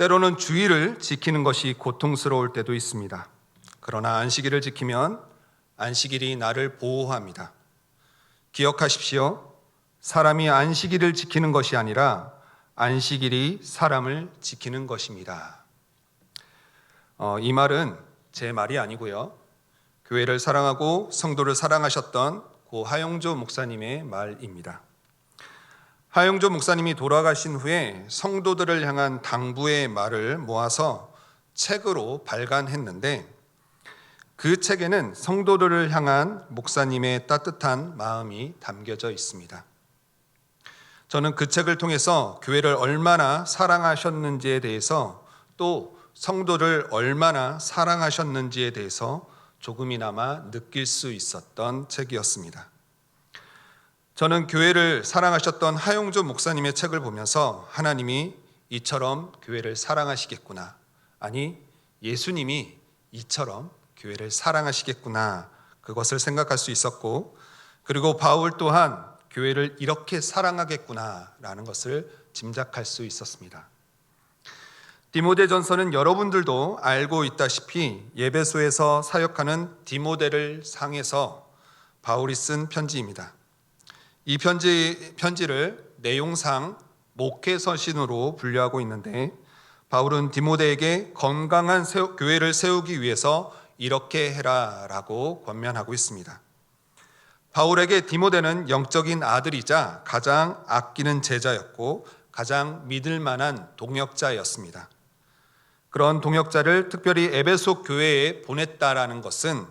때로는 주의를 지키는 것이 고통스러울 때도 있습니다. 그러나 안식일을 지키면 안식일이 나를 보호합니다. 기억하십시오. 사람이 안식일을 지키는 것이 아니라 안식일이 사람을 지키는 것입니다. 어, 이 말은 제 말이 아니고요. 교회를 사랑하고 성도를 사랑하셨던 고 하영조 목사님의 말입니다. 하영조 목사님이 돌아가신 후에 성도들을 향한 당부의 말을 모아서 책으로 발간했는데 그 책에는 성도들을 향한 목사님의 따뜻한 마음이 담겨져 있습니다. 저는 그 책을 통해서 교회를 얼마나 사랑하셨는지에 대해서 또 성도를 얼마나 사랑하셨는지에 대해서 조금이나마 느낄 수 있었던 책이었습니다. 저는 교회를 사랑하셨던 하용조 목사님의 책을 보면서 하나님이 이처럼 교회를 사랑하시겠구나. 아니, 예수님이 이처럼 교회를 사랑하시겠구나. 그것을 생각할 수 있었고, 그리고 바울 또한 교회를 이렇게 사랑하겠구나라는 것을 짐작할 수 있었습니다. 디모데 전서는 여러분들도 알고 있다시피 예배소에서 사역하는 디모데를 상해서 바울이 쓴 편지입니다. 이 편지, 편지를 내용상 목회 서신으로 분류하고 있는데 바울은 디모데에게 건강한 세우, 교회를 세우기 위해서 이렇게 해라라고 권면하고 있습니다. 바울에게 디모데는 영적인 아들이자 가장 아끼는 제자였고 가장 믿을 만한 동역자였습니다. 그런 동역자를 특별히 에베소 교회에 보냈다라는 것은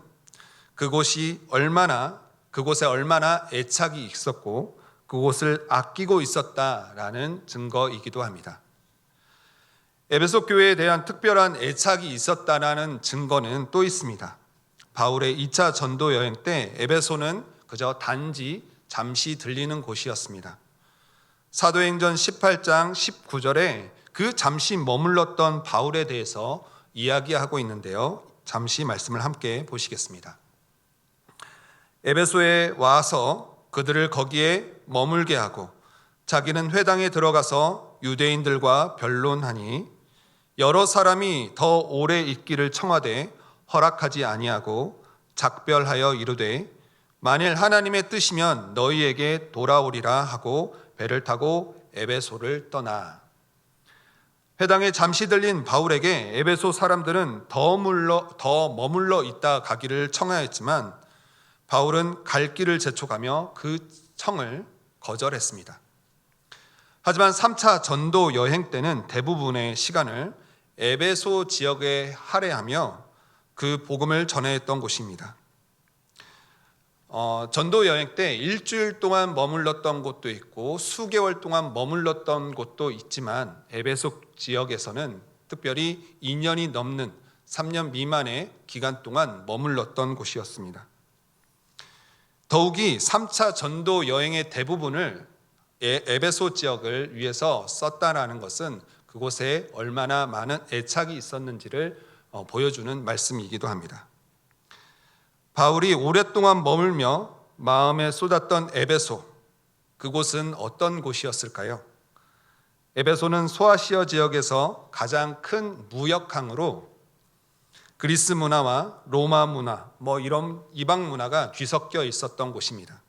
그곳이 얼마나 그곳에 얼마나 애착이 있었고 그곳을 아끼고 있었다라는 증거이기도 합니다. 에베소 교회에 대한 특별한 애착이 있었다라는 증거는 또 있습니다. 바울의 2차 전도 여행 때 에베소는 그저 단지 잠시 들리는 곳이었습니다. 사도행전 18장 19절에 그 잠시 머물렀던 바울에 대해서 이야기하고 있는데요. 잠시 말씀을 함께 보시겠습니다. 에베소에 와서 그들을 거기에 머물게 하고 자기는 회당에 들어가서 유대인들과 변론하니 여러 사람이 더 오래 있기를 청하되 허락하지 아니하고 작별하여 이르되 만일 하나님의 뜻이면 너희에게 돌아오리라 하고 배를 타고 에베소를 떠나. 회당에 잠시 들린 바울에게 에베소 사람들은 더더 머물러 있다 가기를 청하였지만 바울은 갈 길을 재촉하며 그 청을 거절했습니다. 하지만 3차 전도 여행 때는 대부분의 시간을 에베소 지역에 할애하며 그 복음을 전해했던 곳입니다. 어, 전도 여행 때 일주일 동안 머물렀던 곳도 있고 수개월 동안 머물렀던 곳도 있지만 에베소 지역에서는 특별히 2년이 넘는 3년 미만의 기간 동안 머물렀던 곳이었습니다. 더욱이 3차 전도 여행의 대부분을 에베소 지역을 위해서 썼다라는 것은 그곳에 얼마나 많은 애착이 있었는지를 어, 보여주는 말씀이기도 합니다. 바울이 오랫동안 머물며 마음에 쏟았던 에베소, 그곳은 어떤 곳이었을까요? 에베소는 소아시아 지역에서 가장 큰 무역항으로 그리스 문화와 로마 문화, 뭐 이런 이방 문화가 뒤섞여 있었던 곳입니다.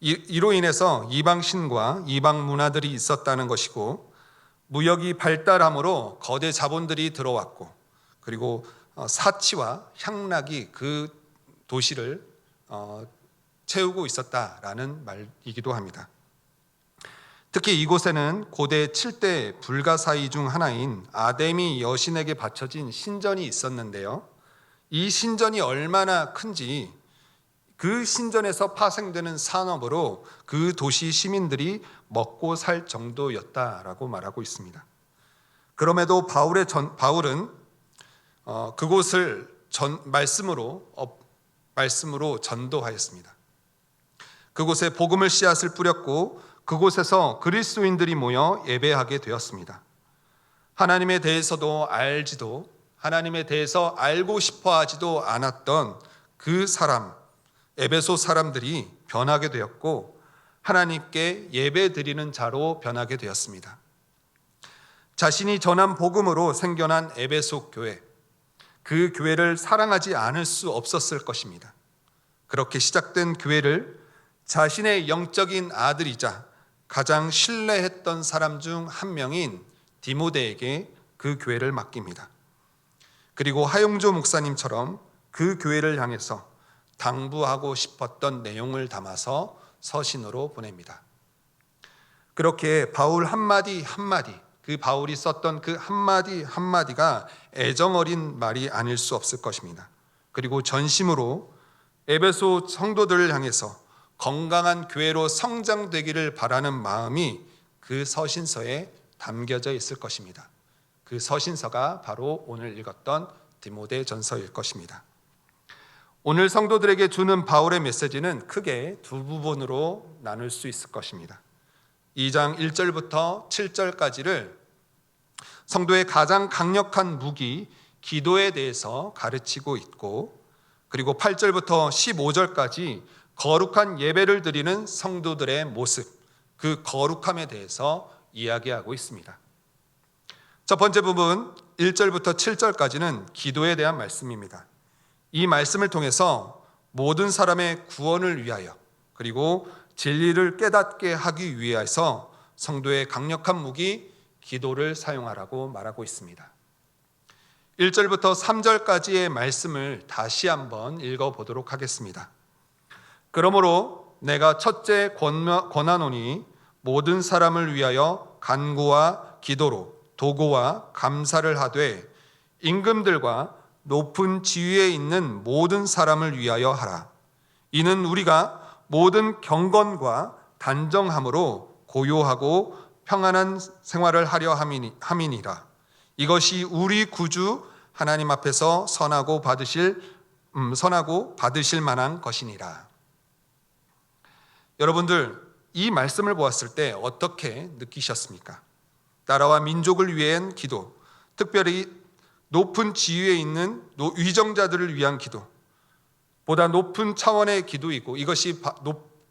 이로 인해서 이방신과 이방 문화들이 있었다는 것이고 무역이 발달함으로 거대 자본들이 들어왔고 그리고 어, 사치와 향락이 그 도시를 어, 채우고 있었다라는 말이기도 합니다. 특히 이곳에는 고대 7대 불가사의 중 하나인 아데미 여신에게 바쳐진 신전이 있었는데요. 이 신전이 얼마나 큰지 그 신전에서 파생되는 산업으로 그 도시 시민들이 먹고 살 정도였다라고 말하고 있습니다. 그럼에도 바울의 전, 바울은 어, 그곳을 전, 말씀으로 어, 말씀으로 전도하였습니다. 그곳에 복음을 씨앗을 뿌렸고 그곳에서 그리스도인들이 모여 예배하게 되었습니다. 하나님에 대해서도 알지도 하나님에 대해서 알고 싶어 하지도 않았던 그 사람 에베소 사람들이 변하게 되었고 하나님께 예배 드리는 자로 변하게 되었습니다. 자신이 전한 복음으로 생겨난 에베소 교회, 그 교회를 사랑하지 않을 수 없었을 것입니다. 그렇게 시작된 교회를 자신의 영적인 아들이자 가장 신뢰했던 사람 중 한 명인 디모데에게 그 교회를 맡깁니다. 그리고 하용조 목사님처럼 그 교회를 향해서 당부하고 싶었던 내용을 담아서 서신으로 보냅니다. 그렇게 바울 한마디 한마디, 그 바울이 썼던 그 한마디 한마디가 애정 어린 말이 아닐 수 없을 것입니다. 그리고 전심으로 에베소 성도들을 향해서 건강한 교회로 성장되기를 바라는 마음이 그 서신서에 담겨져 있을 것입니다. 그 서신서가 바로 오늘 읽었던 디모데 전서일 것입니다. 오늘 성도들에게 주는 바울의 메시지는 크게 두 부분으로 나눌 수 있을 것입니다. 2장 1절부터 7절까지를 성도의 가장 강력한 무기 기도에 대해서 가르치고 있고 그리고 8절부터 15절까지 거룩한 예배를 드리는 성도들의 모습, 그 거룩함에 대해서 이야기하고 있습니다. 첫 번째 부분 1절부터 7절까지는 기도에 대한 말씀입니다. 이 말씀을 통해서 모든 사람의 구원을 위하여 그리고 진리를 깨닫게 하기 위해서 성도의 강력한 무기 기도를 사용하라고 말하고 있습니다. 1절부터 3절까지의 말씀을 다시 한번 읽어 보도록 하겠습니다. 그러므로 내가 첫째 권하노니 모든 사람을 위하여 간구와 기도로 도고와 감사를 하되 임금들과 높은 지위에 있는 모든 사람을 위하여 하라. 이는 우리가 모든 경건과 단정함으로 고요하고 평안한 생활을 하려 함이니라. 이것이 우리 구주 하나님 앞에서 선하고 받으실 음, 선하고 받으실 만한 것이니라. 여러분들 이 말씀을 보았을 때 어떻게 느끼셨습니까? 나라와 민족을 위한 기도, 특별히 높은 지위에 있는 위정자들을 위한 기도, 보다 높은 차원의 기도이고 이것이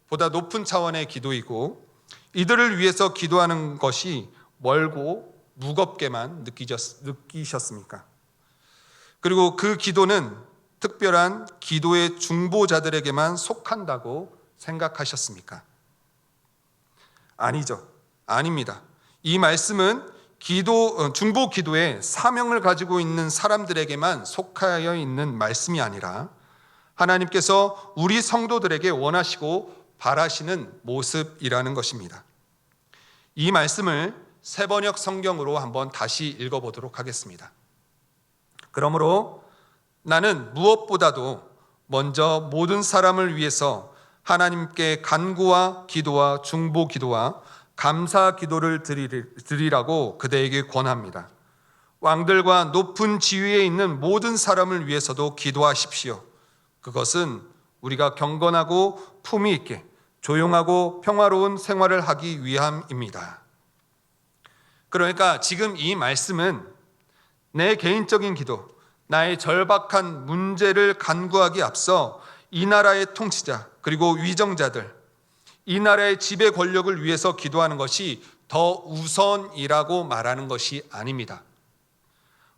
보다 높은 차원의 기도이고 이들을 위해서 기도하는 것이 멀고 무겁게만 느끼셨습니까? 그리고 그 기도는 특별한 기도의 중보자들에게만 속한다고 생각하셨습니까? 아니죠. 아닙니다. 이 말씀은 기도 어, 중보 기도의 사명을 가지고 있는 사람들에게만 속하여 있는 말씀이 아니라 하나님께서 우리 성도들에게 원하시고 바라시는 모습이라는 것입니다. 이 말씀을 세번역 성경으로 한번 다시 읽어 보도록 하겠습니다. 그러므로 나는 무엇보다도 먼저 모든 사람을 위해서 하나님께 간구와 기도와 중보 기도와 감사 기도를 드리라고 그대에게 권합니다. 왕들과 높은 지위에 있는 모든 사람을 위해서도 기도하십시오. 그것은 우리가 경건하고 품위 있게 조용하고 평화로운 생활을 하기 위함입니다. 그러니까 지금 이 말씀은 내 개인적인 기도, 나의 절박한 문제를 간구하기 앞서 이 나라의 통치자, 그리고 위정자들, 이 나라의 지배 권력을 위해서 기도하는 것이 더 우선이라고 말하는 것이 아닙니다.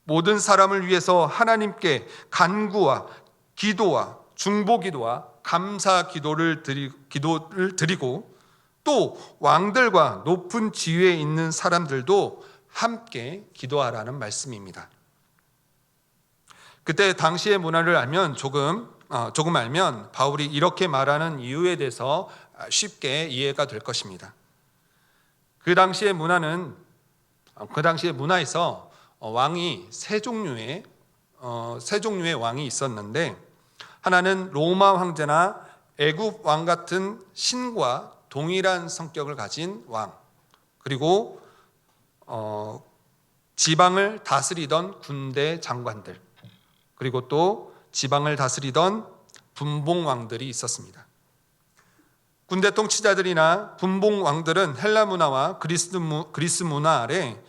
모든 사람을 위해서 하나님께 간구와 기도와 중보 기도와 감사 기도를, 드리, 기도를 드리고 또 왕들과 높은 지위에 있는 사람들도 함께 기도하라는 말씀입니다. 그때 당시의 문화를 알면 조금 어, 조금 알면 바울이 이렇게 말하는 이유에 대해서 쉽게 이해가 될 것입니다. 그 당시의 문화는 어, 그 당시의 문화에서 어, 왕이 세 종류의 세 종류의 왕이 있었는데 하나는 로마 황제나 애굽 왕 같은 신과 동일한 성격을 가진 왕 그리고 어, 지방을 다스리던 군대 장관들 그리고 또 지방을 다스리던 분봉 왕들이 있었습니다. 군대 통치자들이나 분봉 왕들은 헬라 문화와 그리스, 그리스 문화 아래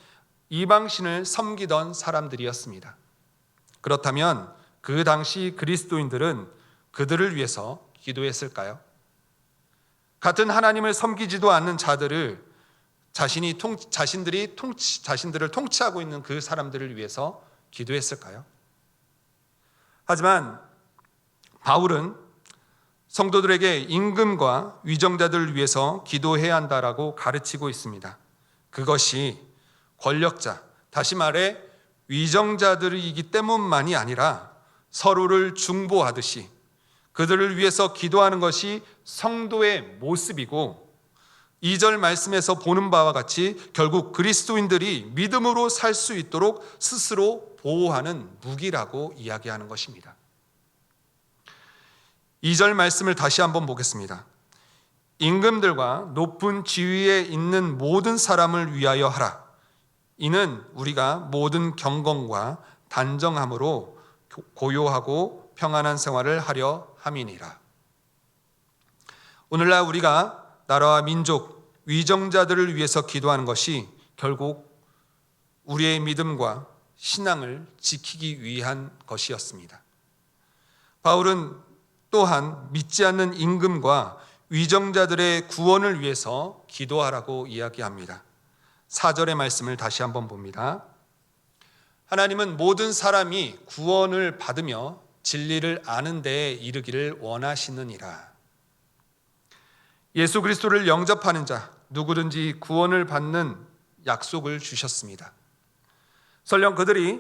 이방신을 섬기던 사람들이었습니다. 그렇다면 그 당시 그리스도인들은 그들을 위해서 기도했을까요? 같은 하나님을 섬기지도 않는 자들을 자신이 통, 자신들이 통치, 자신들을 통치하고 있는 그 사람들을 위해서 기도했을까요? 하지만 바울은 성도들에게 임금과 위정자들을 위해서 기도해야 한다라고 가르치고 있습니다. 그것이 권력자, 다시 말해 위정자들이기 때문만이 아니라 서로를 중보하듯이 그들을 위해서 기도하는 것이 성도의 모습이고 2절 말씀에서 보는 바와 같이 결국 그리스도인들이 믿음으로 살 수 있도록 스스로 보호하는 무기라고 이야기하는 것입니다. 2절 말씀을 다시 한번 보겠습니다. 임금들과 높은 지위에 있는 모든 사람을 위하여 하라. 이는 우리가 모든 경건과 단정함으로 고요하고 평안한 생활을 하려 함이니라. 오늘날 우리가 나라와 민족, 위정자들을 위해서 기도하는 것이 결국 우리의 믿음과 신앙을 지키기 위한 것이었습니다. 바울은 또한 믿지 않는 임금과 위정자들의 구원을 위해서 기도하라고 이야기합니다. 4절의 말씀을 다시 한번 봅니다. 하나님은 모든 사람이 구원을 받으며 진리를 아는 데에 이르기를 원하시느니라. 예수 그리스도를 영접하는 자 누구든지 구원을 받는 약속을 주셨습니다. 설령 그들이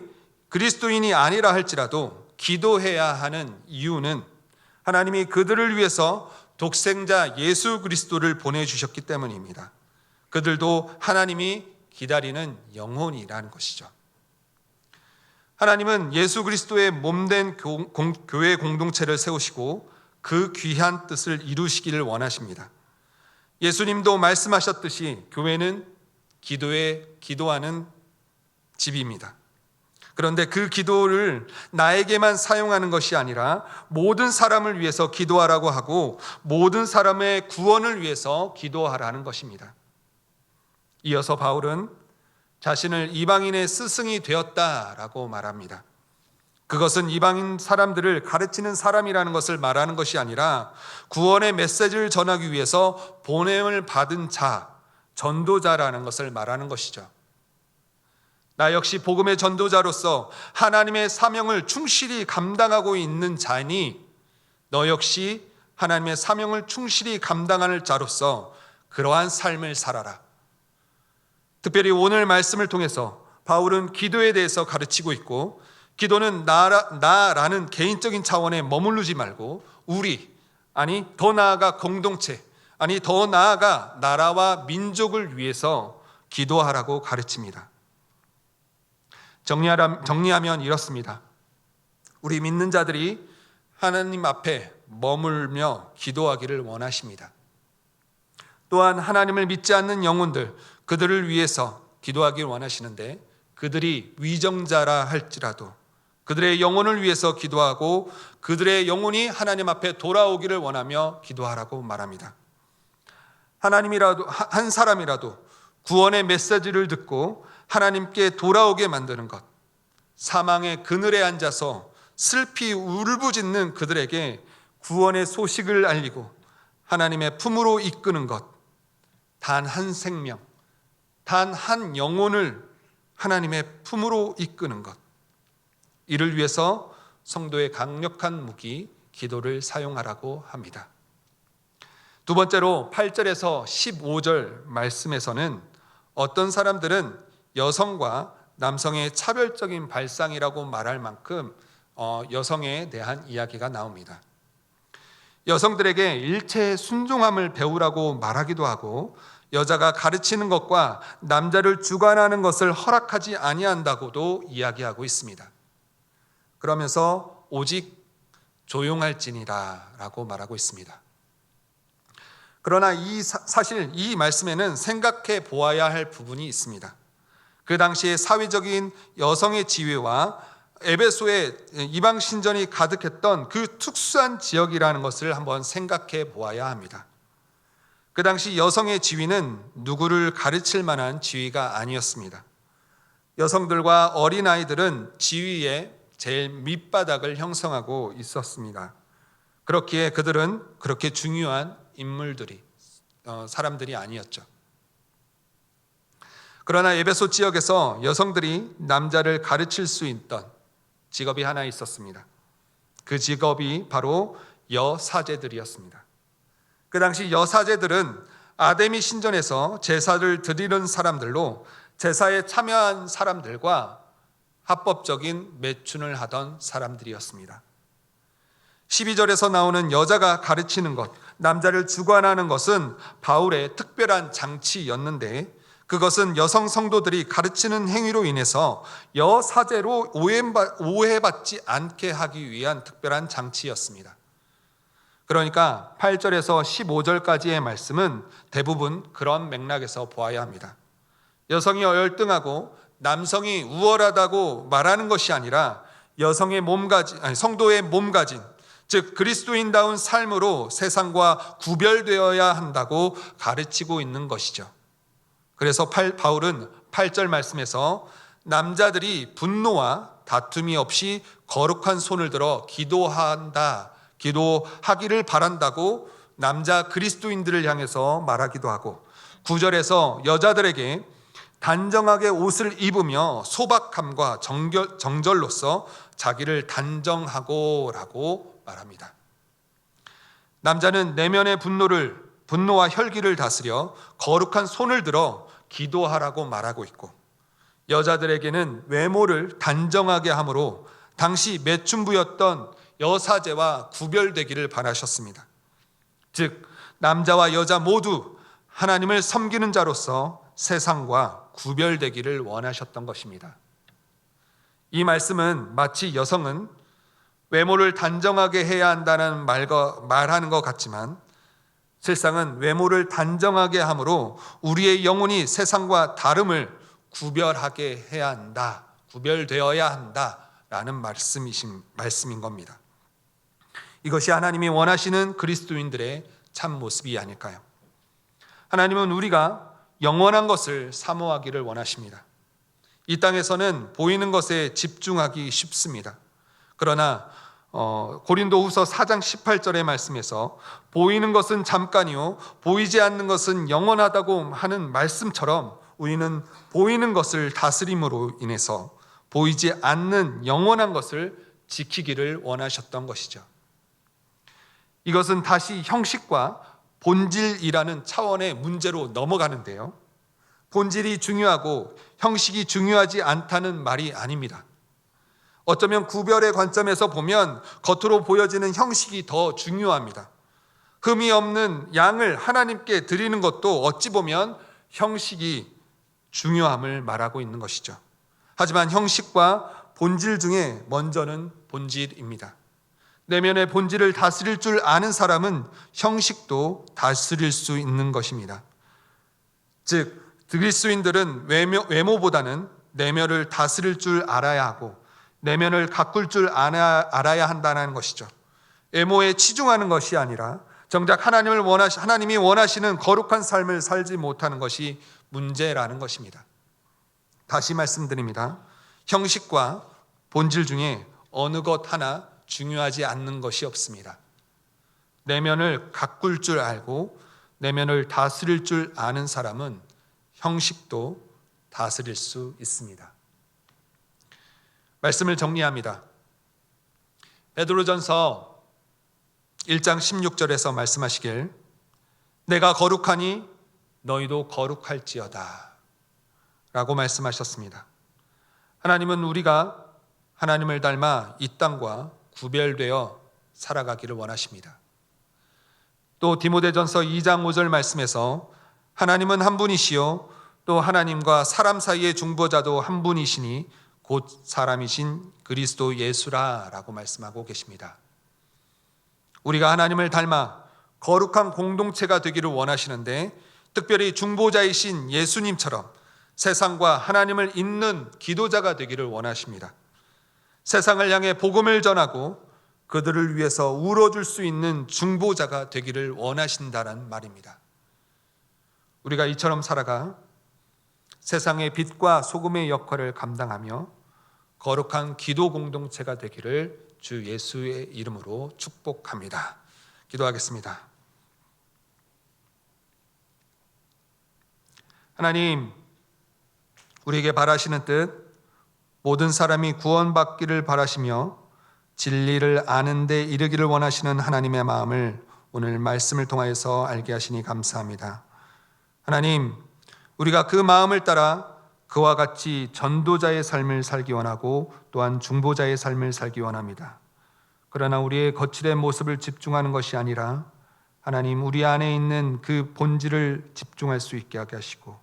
그리스도인이 아니라 할지라도 기도해야 하는 이유는 하나님이 그들을 위해서 독생자 예수 그리스도를 보내주셨기 때문입니다. 그들도 하나님이 기다리는 영혼이라는 것이죠. 하나님은 예수 그리스도의 몸된 교회 공동체를 세우시고 그 귀한 뜻을 이루시기를 원하십니다. 예수님도 말씀하셨듯이 교회는 기도에 기도하는 집입니다. 그런데 그 기도를 나에게만 사용하는 것이 아니라 모든 사람을 위해서 기도하라고 하고 모든 사람의 구원을 위해서 기도하라는 것입니다. 이어서 바울은 자신을 이방인의 스승이 되었다라고 말합니다. 그것은 이방인 사람들을 가르치는 사람이라는 것을 말하는 것이 아니라 구원의 메시지를 전하기 위해서 보냄을 받은 자, 전도자라는 것을 말하는 것이죠. 나 역시 복음의 전도자로서 하나님의 사명을 충실히 감당하고 있는 자니 너 역시 하나님의 사명을 충실히 감당하는 자로서 그러한 삶을 살아라. 특별히 오늘 말씀을 통해서 바울은 기도에 대해서 가르치고 있고 기도는 나라, 나라는 개인적인 차원에 머무르지 말고 우리 아니 더 나아가 공동체 아니 더 나아가 나라와 민족을 위해서 기도하라고 가르칩니다. 정리하면 이렇습니다. 우리 믿는 자들이 하나님 앞에 머물며 기도하기를 원하십니다. 또한 하나님을 믿지 않는 영혼들, 그들을 위해서 기도하기를 원하시는데 그들이 위정자라 할지라도 그들의 영혼을 위해서 기도하고 그들의 영혼이 하나님 앞에 돌아오기를 원하며 기도하라고 말합니다. 하나님이라도 한 사람이라도 구원의 메시지를 듣고 하나님께 돌아오게 만드는 것. 사망의 그늘에 앉아서 슬피 울부짖는 그들에게 구원의 소식을 알리고 하나님의 품으로 이끄는 것. 단 한 생명, 단 한 영혼을 하나님의 품으로 이끄는 것. 이를 위해서 성도의 강력한 무기, 기도를 사용하라고 합니다. 두 번째로 8절에서 15절 말씀에서는 어떤 사람들은 여성과 남성의 차별적인 발상이라고 말할 만큼 어, 여성에 대한 이야기가 나옵니다. 여성들에게 일체의 순종함을 배우라고 말하기도 하고 여자가 가르치는 것과 남자를 주관하는 것을 허락하지 아니한다고도 이야기하고 있습니다. 그러면서 오직 조용할지니라 라고 말하고 있습니다. 그러나 이 사 실 이 말씀에는 생각해 보아야 할 부분이 있습니다. 그 당시에 사회적인 여성의 지위와 에베소의 이방 신전이 가득했던 그 특수한 지역이라는 것을 한번 생각해 보아야 합니다. 그 당시 여성의 지위는 누구를 가르칠 만한 지위가 아니었습니다. 여성들과 어린아이들은 지위의 제일 밑바닥을 형성하고 있었습니다. 그렇기에 그들은 그렇게 중요한 인물들이 어, 사람들이 아니었죠. 그러나 에베소 지역에서 여성들이 남자를 가르칠 수 있던 직업이 하나 있었습니다. 그 직업이 바로 여사제들이었습니다. 그 당시 여사제들은 아데미 신전에서 제사를 드리는 사람들로 제사에 참여한 사람들과 합법적인 매춘을 하던 사람들이었습니다. 12절에서 나오는 여자가 가르치는 것, 남자를 주관하는 것은 바울의 특별한 장치였는데 그것은 여성 성도들이 가르치는 행위로 인해서 여사제로 오해받지 않게 하기 위한 특별한 장치였습니다. 그러니까 8절에서 15절까지의 말씀은 대부분 그런 맥락에서 보아야 합니다. 여성이 열등하고 남성이 우월하다고 말하는 것이 아니라 여성의 몸가진 아니 성도의 몸가진 즉 그리스도인다운 삶으로 세상과 구별되어야 한다고 가르치고 있는 것이죠. 그래서 바울은 8절 말씀에서 남자들이 분노와 다툼이 없이 거룩한 손을 들어 기도한다. 기도하기를 바란다고 남자 그리스도인들을 향해서 말하기도 하고 9절에서 여자들에게 단정하게 옷을 입으며 소박함과 정결, 정절로서 자기를 단정하고라고 말합니다. 남자는 내면의 분노를 분노와 혈기를 다스려 거룩한 손을 들어 기도하라고 말하고 있고 여자들에게는 외모를 단정하게 함으로 당시 매춘부였던 여사제와 구별되기를 바라셨습니다. 즉 남자와 여자 모두 하나님을 섬기는 자로서 세상과 구별되기를 원하셨던 것입니다. 이 말씀은 마치 여성은 외모를 단정하게 해야 한다는 말과 말하는 것 같지만 세상은 외모를 단정하게 함으로 우리의 영혼이 세상과 다름을 구별하게 해야 한다. 구별되어야 한다 라는 말씀이신 말씀인 겁니다. 이것이 하나님이 원하시는 그리스도인들의 참 모습이 아닐까요? 하나님은 우리가 영원한 것을 사모하기를 원하십니다. 이 땅에서는 보이는 것에 집중하기 쉽습니다. 그러나 어, 고린도후서 4장 18절의 말씀에서 보이는 것은 잠깐이요 보이지 않는 것은 영원하다고 하는 말씀처럼 우리는 보이는 것을 다스림으로 인해서 보이지 않는 영원한 것을 지키기를 원하셨던 것이죠. 이것은 다시 형식과 본질이라는 차원의 문제로 넘어가는데요. 본질이 중요하고 형식이 중요하지 않다는 말이 아닙니다. 어쩌면 구별의 관점에서 보면 겉으로 보여지는 형식이 더 중요합니다. 흠이 없는 양을 하나님께 드리는 것도 어찌 보면 형식이 중요함을 말하고 있는 것이죠. 하지만 형식과 본질 중에 먼저는 본질입니다. 내면의 본질을 다스릴 줄 아는 사람은 형식도 다스릴 수 있는 것입니다. 즉, 그리스도인들은 외모, 외모 보다는 내면을 다스릴 줄 알아야 하고 내면을 가꿀 줄 알아야 한다는 것이죠. 외모에 치중하는 것이 아니라 정작 하나님을 원하시, 하나님이 원하시는 거룩한 삶을 살지 못하는 것이 문제라는 것입니다. 다시 말씀드립니다. 형식과 본질 중에 어느 것 하나 중요하지 않는 것이 없습니다. 내면을 가꿀 줄 알고 내면을 다스릴 줄 아는 사람은 형식도 다스릴 수 있습니다. 말씀을 정리합니다. 베드로전서 1장 16절에서 말씀하시길 내가 거룩하니 너희도 거룩할지어다 라고 말씀하셨습니다. 하나님은 우리가 하나님을 닮아 이 땅과 구별되어 살아가기를 원하십니다. 또 디모데전서 2장 5절 말씀에서 하나님은 한 분이시요 또 하나님과 사람 사이의 중보자도 한 분이시니 곧 사람이신 그리스도 예수라라고 말씀하고 계십니다. 우리가 하나님을 닮아 거룩한 공동체가 되기를 원하시는데 특별히 중보자이신 예수님처럼 세상과 하나님을 잇는 기도자가 되기를 원하십니다. 세상을 향해 복음을 전하고 그들을 위해서 울어줄 수 있는 중보자가 되기를 원하신다는 말입니다. 우리가 이처럼 살아가 세상의 빛과 소금의 역할을 감당하며 거룩한 기도 공동체가 되기를 주 예수의 이름으로 축복합니다. 기도하겠습니다. 하나님, 우리에게 바라시는 뜻 모든 사람이 구원받기를 바라시며 진리를 아는 데 이르기를 원하시는 하나님의 마음을 오늘 말씀을 통하여서 알게 하시니 감사합니다. 하나님, 우리가 그 마음을 따라 그와 같이 전도자의 삶을 살기 원하고 또한 중보자의 삶을 살기 원합니다. 그러나 우리의 거칠의 모습을 집중하는 것이 아니라 하나님 우리 안에 있는 그 본질을 집중할 수 있게 하게 하시고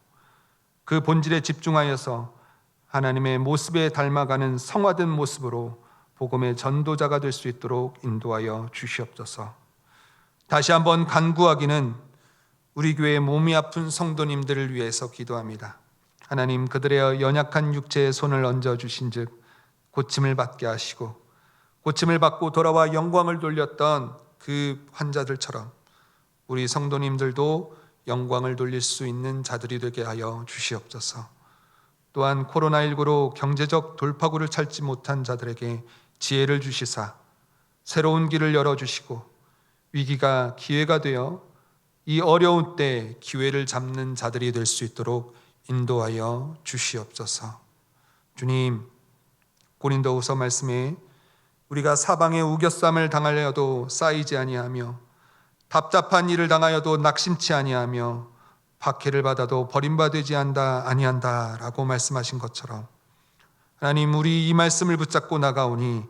그 본질에 집중하여서 하나님의 모습에 닮아가는 성화된 모습으로 복음의 전도자가 될 수 있도록 인도하여 주시옵소서. 다시 한번 간구하기는 우리 교회 몸이 아픈 성도님들을 위해서 기도합니다. 하나님 그들의 연약한 육체에 손을 얹어 주신즉 고침을 받게 하시고 고침을 받고 돌아와 영광을 돌렸던 그 환자들처럼 우리 성도님들도 영광을 돌릴 수 있는 자들이 되게 하여 주시옵소서. 또한 코로나19로 경제적 돌파구를 찾지 못한 자들에게 지혜를 주시사 새로운 길을 열어 주시고 위기가 기회가 되어 이 어려운 때 기회를 잡는 자들이 될 수 있도록 인도하여 주시옵소서. 주님, 고린도후서 말씀에 우리가 사방에 우겨쌈을 당하여도 쌓이지 아니하며 답답한 일을 당하여도 낙심치 아니하며 박해를 받아도 버림받지 않다 아니한다라고 말씀하신 것처럼 하나님 우리 이 말씀을 붙잡고 나가오니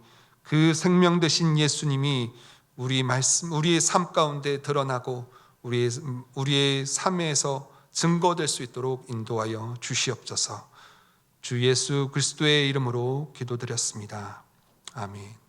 그 생명 되신 예수님이 우리 말씀 우리의 삶 가운데 드러나고 우리의 우리의 삶에서 증거될 수 있도록 인도하여 주시옵소서. 주 예수 그리스도의 이름으로 기도드렸습니다. 아멘.